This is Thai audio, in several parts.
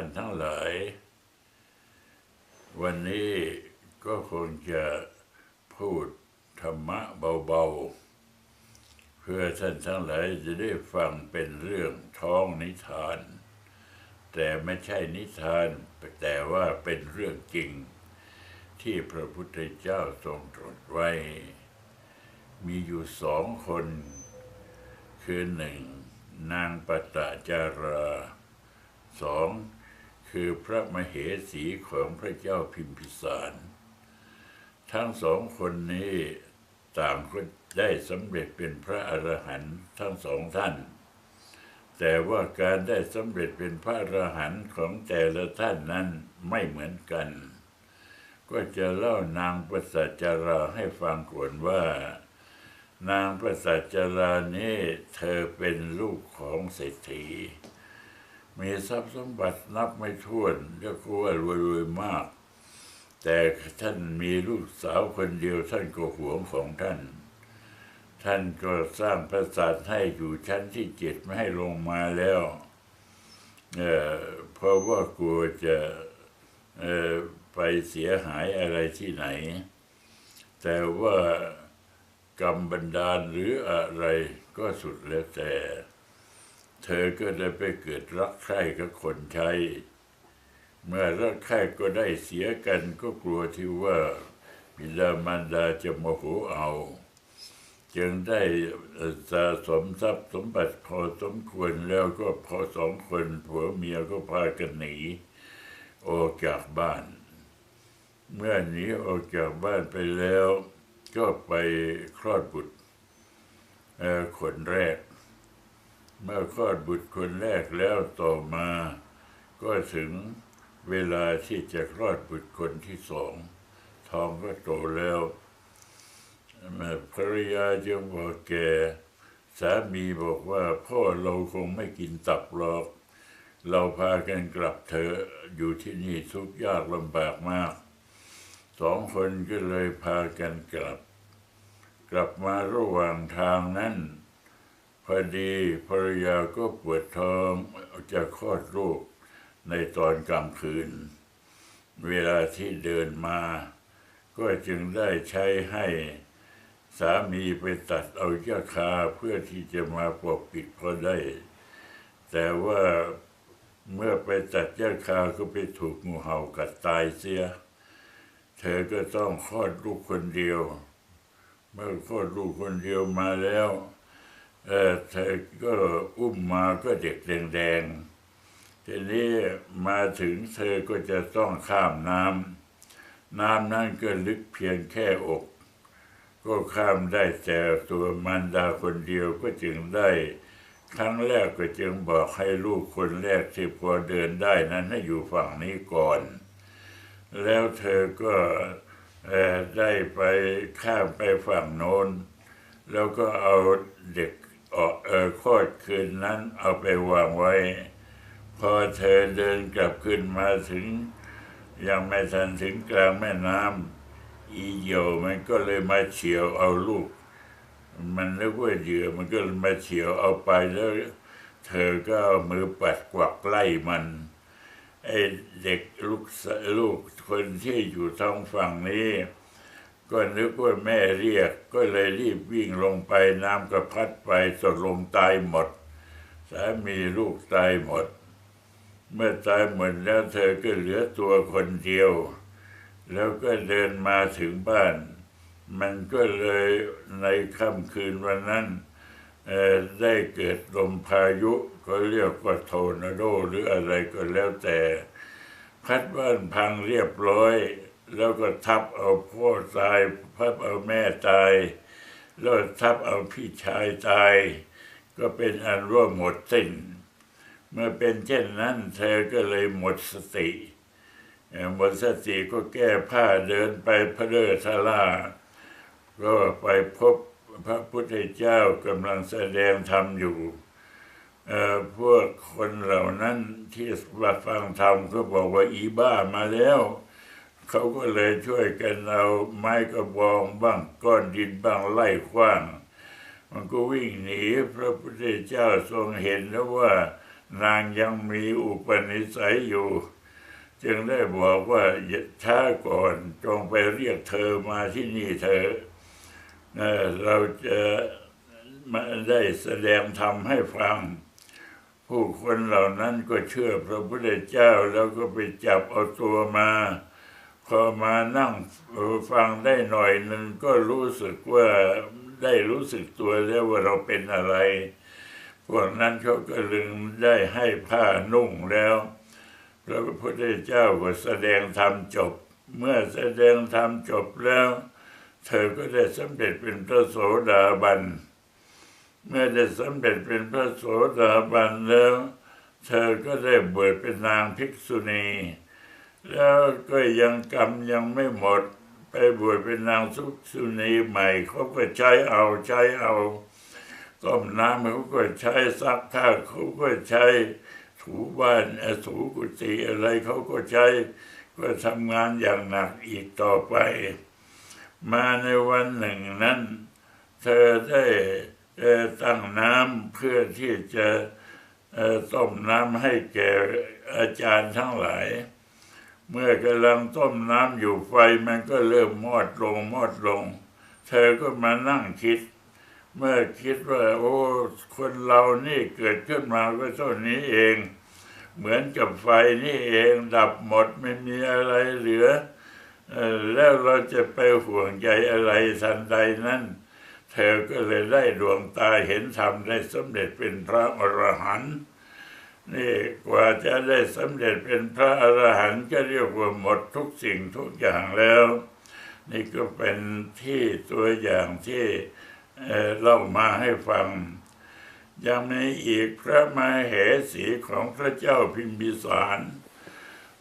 ท่านทั้งหลาย วันนี้ก็คงจะพูดธรรมะเบาๆ เพื่อท่านทั้งหลายจะได้ฟังเป็นเรื่องท้องนิทาน แต่ไม่ใช่นิทาน แต่ว่าเป็นเรื่องจริง ที่พระพุทธเจ้าทรงตรัสไว้ มีอยู่สองคน คือหนึ่งนางปตจาราสอง คือพระมเหสีของพระเจ้าพิมพิสาร ทั้งสองคนนี้ต่างก็ได้สำเร็จเป็นพระอรหันต์ทั้งสองท่าน แต่ว่าการได้สำเร็จเป็นพระอรหันต์ของแต่ละท่านนั้นไม่เหมือนกัน ก็จะเล่านางประสัจจาราให้ฟังก่อนว่า นางประสัจจารานี้เธอเป็นลูกของเศรษฐี มีทรัพย์สมบัตินับไม่ถ้วนเรียกว่ารวยๆมาก แต่ท่านมีลูกสาวคนเดียวท่านก็หวงของท่าน ท่านก็สร้างปราสาทให้อยู่ชั้นที่เจ็ดไม่ให้ลงมาแล้วเเพราะว่ากลัวจะไปเสียหายอะไรที่ไหน แต่ว่ากรรมบันดาลหรืออะไรก็สุดแล้วแต่ เธอก็ได้ไปเกิดรักใคร่กับคนใช้ เมื่อรักใคร่ก็ได้เสียกันก็กลัวที่ว่าบิดามารดาจะโมโหเอา จึงได้สะสมทรัพย์สมบัติพอสมควรแล้วก็พอสองคนผัวเมียก็พากันหนีออกจากบ้าน เมื่อหนีออกจากบ้านไปแล้ว ก็ไปคลอดบุตรคนแรก เมื่อคลอดบุตรคนแรกแล้วต่อมา ก็ถึงเวลาที่จะคลอดบุตรคนที่สองท้องก็โตแล้วแม่ภรรยาจึงบอกแกสามีบอกว่าพ่อเราคงไม่กินตับหรอก เราพากันกลับเถอะอยู่ที่นี่ทุกยากลำบากมากสองคนก็เลยพากันกลับ กลับมาระหว่างทางนั้น อดีภรรยาก็ปวดท้องจะคลอดลูกในตอนกลางคืน เวลาที่เดินมา ก็จึงได้ใช้ให้สามีไปตัดเอายาคาเพื่อที่จะมาปกปิดพอได้ แต่ว่าเมื่อไปตัดยาคาก็ไปถูกงูเห่ากัดตายเสีย เธอก็ต้องคลอดลูกคนเดียว เมื่อคลอดลูกคนเดียวมาแล้ว เออเธอก็อุ้มมาก็เด็กแดงๆทีนี้มาถึงเธอก็จะต้องข้ามน้ำน้ำนั่นก็ลึกเพียงแค่อก ก็ข้ามได้แต่ตัวมันดาคนเดียวก็จึงได้ ครั้งแรกก็จึงบอกให้ลูกคนแรกที่พอเดินได้นั้นให้อยู่ฝั่งนี้ก่อน แล้วเธอก็ได้ไปข้ามไปฝั่งโน้นแล้วก็เอาเด็ก เออคลอดคืนนั้นเอาไปวางไว้ พอเธอเดินกลับขึ้นมาถึง ยังไม่ทันถึงกลางแม่น้ำอีเหยี่ยวมันก็เลยมาเฉียวเอาลูก มันนึกว่าเหยื่อมันก็มาเฉียวเอาไปแล้ว เธอก็เอามือปัดกวักไล่มันไอ้เด็กลูกสลูกคนที่อยู่ทางฝั่งนี้ ก็นึกว่าแม่เรียก ก็เลยรีบวิ่งลงไปน้ำก็พัดไปตกลงตายหมด สามีลูกตายหมด เมื่อตายหมดแล้วเธอก็เหลือตัวคนเดียว แล้วก็เดินมาถึงบ้าน มันก็เลยในค่ำคืนวันนั้นได้เกิดลมพายุก็เรียกว่าโทอร์นาโดหรืออะไรก็แล้วแต่ พัดบ้านพังเรียบร้อย แล้วก็ทับเอาพ่อตายพับเอาแม่ตาย แล้วทับเอาพี่ชายตาย ก็เป็นอันว่าหมดสิ้น เมื่อเป็นเช่นนั้น เธอก็เลยหมดสติหมดสติก็แก้ผ้าเดินไปพระเดอทลาก็ไปพบพระพุทธเจ้ากำลังแสดงธรรมอยู่พวกคนเหล่านั้นที่มาฟังธรรมก็บอกว่าอีบ้ามาแล้ว เขาก็เลยช่วยกันเอาไม้กระบองบ้างก้อนดินบ้างไล่ขว้าง มันก็วิ่งหนีพระพุทธเจ้าทรงเห็นแล้วว่านางยังมีอุปนิสัยอยู่ จึงได้บอกว่าช้าก่อนจงไปเรียกเธอมาที่นี่เธอะเอ่อเราจะมาได้แสดงธรรมให้ฟัง ผู้คนเหล่านั้นก็เชื่อพระพุทธเจ้าแล้วก็ไปจับเอาตัวมา พอมานั่งฟังได้หน่อยนึงก็รู้สึกว่าได้รู้สึกตัวแล้วว่าเราเป็นอะไร พวกนั้นเขาก็ลึงได้ให้ผ้านุ่งแล้วพระพุทธเจ้าก็แสดงธรรมจบ เมื่อแสดงธรรมจบแล้ว เธอก็ได้สำเร็จเป็นพระโสดาบัน เมื่อได้สำเร็จเป็นพระโสดาบันแล้ว เธอก็ได้บวชเป็นนางภิกษุณี แล้วก็ยังกรรมยังไม่หมด ไปบวชเป็นนางภิกษุณีใหม่เขาก็ใช้เอาใช้เอาต้มน้ำเขาก็ใช้ซักผ้าเขาก็ใช้ถูบ้านถูกุฏิอะไรเขาก็ใช้ก็ทำงานอย่างหนักอีกต่อไป มาในวันหนึ่งนั้น เธอได้ตั้งน้ำเพื่อที่จะต้มน้ำให้แก่อาจารย์ทั้งหลาย เมื่อกำลังต้มน้ำอยู่ไฟมันก็เริ่มมอดลงมอดลง เธอก็มานั่งคิด เมื่อคิดว่า โอ้คนเรานี่เกิดขึ้นมาก็เท่านี้เอง เหมือนกับไฟนี่เองดับหมดไม่มีอะไรเหลืออแล้วเราจะไปห่วงใยอะไรทันใดนั้นเธอก็เลยได้ดวงตาเห็นธรรมได้สำเร็จเป็นพระอรหันต์ นี่กว่าจะได้สำเร็จเป็นพระอรหันต์ก็เรียกว่าหมดทุกสิ่งทุกอย่างแล้ว นี่ก็เป็นที่ตัวอย่างที่เเล่ามาให้ฟัง ยังมีอีกพระมาเหสีของพระเจ้าพิมพิสาร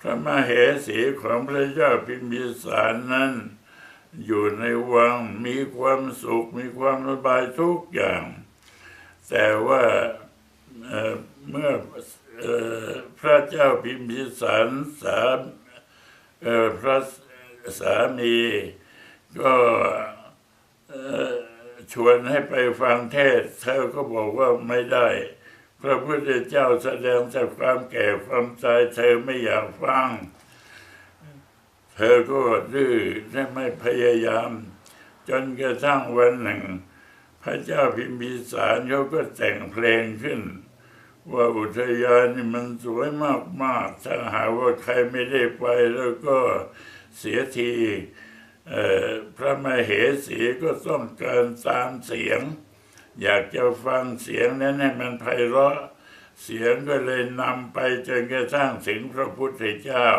พระมาเหสีของพระเจ้าพิมพิสารนั้น อยู่ในวังมีความสุขมีความสบายทุกอย่าง แต่ว่า เมื่ออพระเจ้าพิมพิสารสามพระสามี ก็ชวนให้ไปฟังเทศ เธอก็บอกว่าไม่ได้ พระพุทธเจ้าแสดงแต่ความแก่ความตายเธอไม่อยากฟัง เธอก็ดื้อและไม่พยายาม จนกระทั่งวันหนึ่ง พระเจ้าพิมพิสารเขาก็แต่งเพลงขึ้น ว่าอุทยานนี่มันสวยมากๆถ้าหากว่าใครไม่ได้ไปแล้วก็เสียทีพระมเหสีก็ต้องการตามเสียง อยากจะฟังเสียงนั้นให้มันไพเราะ เสียงก็เลยนำไปจนกระทั่งถึงพระพุทธเจ้า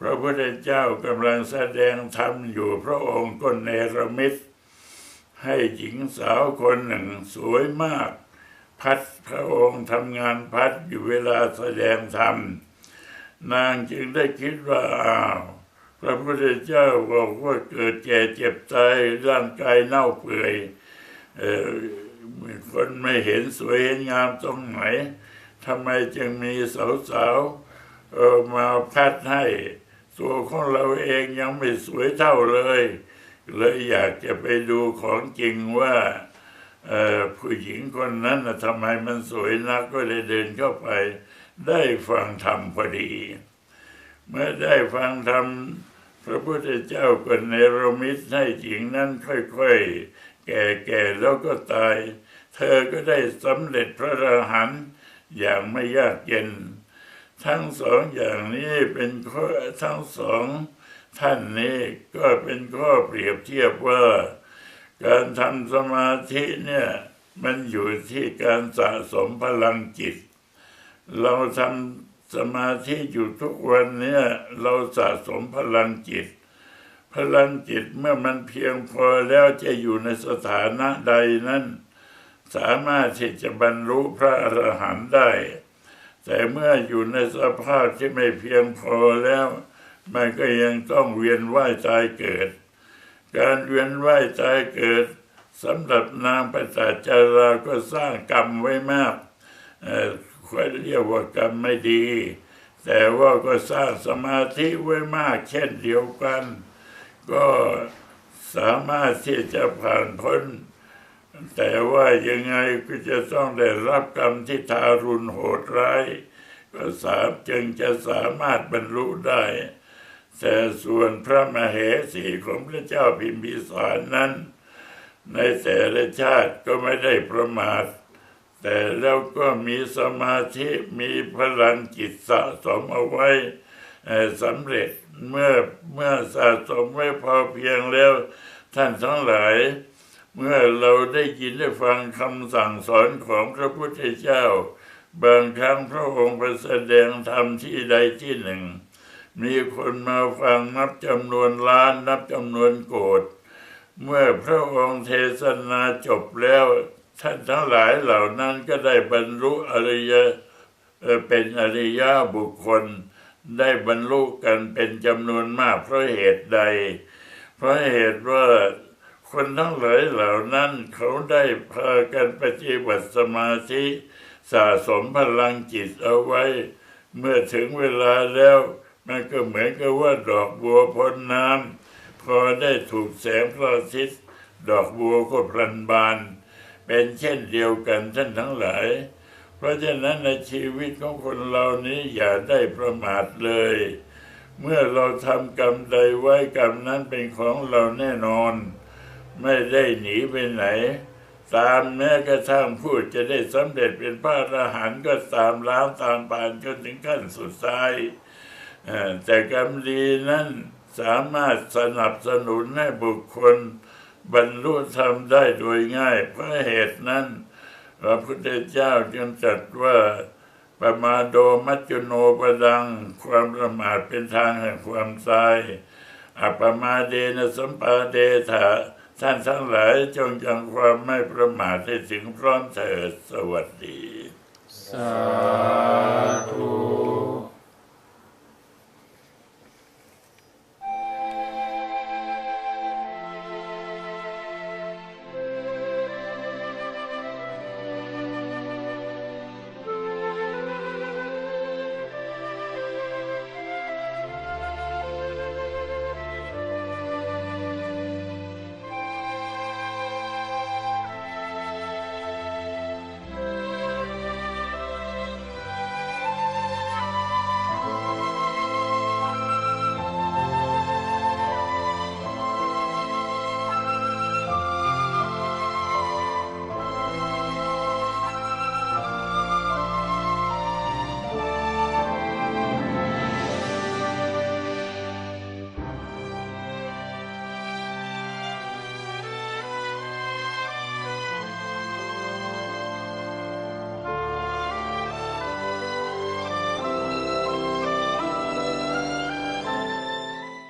พระพุทธเจ้ากำลังแสดงธรรมอยู่พระองค์ก็เนรมิตให้หญิงสาวคนหนึ่งสวยมาก พัดพระองค์ทำงานพัดอยู่เวลาแสดงธรรม นางจึงได้คิดว่าอ้าวพระพุทธเจ้าบอกว่าเกิดแก่เจ็บตายร่างกายเน่าเปื่อยเออคนไม่เห็นสวยเห็นงามตรงไหนทำไมจึงมีสาวๆเออมาพัดให้ ตัวของเราเองยังไม่สวยเท่าเลย เลยอยากจะไปดูของจริงว่า ผู้หญิงคนนั้นทำไมมันสวยนักก็เลยเดินเข้าไป ได้ฟังธรรมพอดี เมื่อได้ฟังธรรมพระพุทธเจ้าก็เนรมิตให้หญิงนั้นค่อยๆ แก่ๆแล้วก็ตาย เธอก็ได้สำเร็จพระอรหันต์อย่างไม่ยากเย็น ทั้งสองอย่างนี้เป็นข้อทั้งสองท่านนี้ก็เป็นข้อเปรียบเทียบว่า การทำสมาธิเนี่ยมันอยู่ที่การสะสมพลังจิต เราทำสมาธิอยู่ทุกวันเนี่ยเราสะสมพลังจิต พลังจิตเมื่อมันเพียงพอแล้วจะอยู่ในสถานะใดนั้น สามารถที่จะบรรลุพระอรหันต์ได้ แต่เมื่ออยู่ในสภาพที่ไม่เพียงพอแล้ว มันก็ยังต้องเวียนว่ายตายเกิด การเวียนว่ายตายเกิดสำหรับนางประสาจาราก็สร้างกรรมไว้มากเอ่อควรเรียกว่ากรรมไม่ดี แต่ว่าก็สร้างสมาธิไว้มากเช่นเดียวกัน ก็สามารถที่จะผ่านพ้น แต่ว่ายังไงก็จะต้องได้รับกรรมที่ทารุณโหดร้าย ก็สามจึงจะสามารถบรรลุได้ แต่ส่วนพระมเหสีของพระเจ้าพิมพิสารนั้น ในแต่ละชาติก็ไม่ได้ประมาท แต่แล้วก็มีสมาธิมีพลังจิตสะสมเอาไว้สำเร็จเมื่อเมื่อสะสมไว้พอเพียงแล้วท่านทั้งหลาย เมื่อเราได้ยินได้ฟังคำสั่งสอนของพระพุทธเจ้า บางครั้งพระองค์ไปแสดงธรรมที่ใดที่หนึ่ง มีคนมาฟังนับจำนวนล้านนับจำนวนโกดเมื่อพระองค์เทศนาจบแล้วท่านทั้งหลายเหล่านั้นก็ได้บรรลุอริยเอ่อเป็นอริยบุคคล ได้บรรลุกันเป็นจำนวนมากเพราะเหตุใด เพราะเหตุว่าคนทั้งหลายเหล่านั้นเขาได้พากันปฏิบัติสมาธิสะสมพลังจิตเอาไว้ เมื่อถึงเวลาแล้ว มันก็เหมือนกับว่าดอกบัวพ้นน้ำพอได้ถูกแสงพระอาทิตย์ดอกบัวก็พลันบาน เป็นเช่นเดียวกันท่านทั้งหลาย เพราะฉะนั้นในชีวิตของคนเรานี้อย่าได้ประมาทเลย เมื่อเราทำกรรมใดไว้กรรมนั้นเป็นของเราแน่นอน ไม่ได้หนีไปไหน ตามแม้กระทั่งพูดจะได้สำเร็จเป็นพระอรหันต์ก็ตามล้างตามปานจนถึงขั้นสุดท้าย แต่กรรมดีนั้นสามารถสนับสนุนให้บุคคล บรรลุธรรมได้โดยง่าย เพราะเหตุนั้น พระพุทธเจ้าจึงตรัสว่าประมาโดมัจจุโนปดัง ความประมาทเป็นทางแห่งความตายอัปมาเดนะสัมปาเดถาท่านทั้งหลายจงยังความไม่ประมาทให้ถึงพร้อมเถิดสวัสดี สาธุ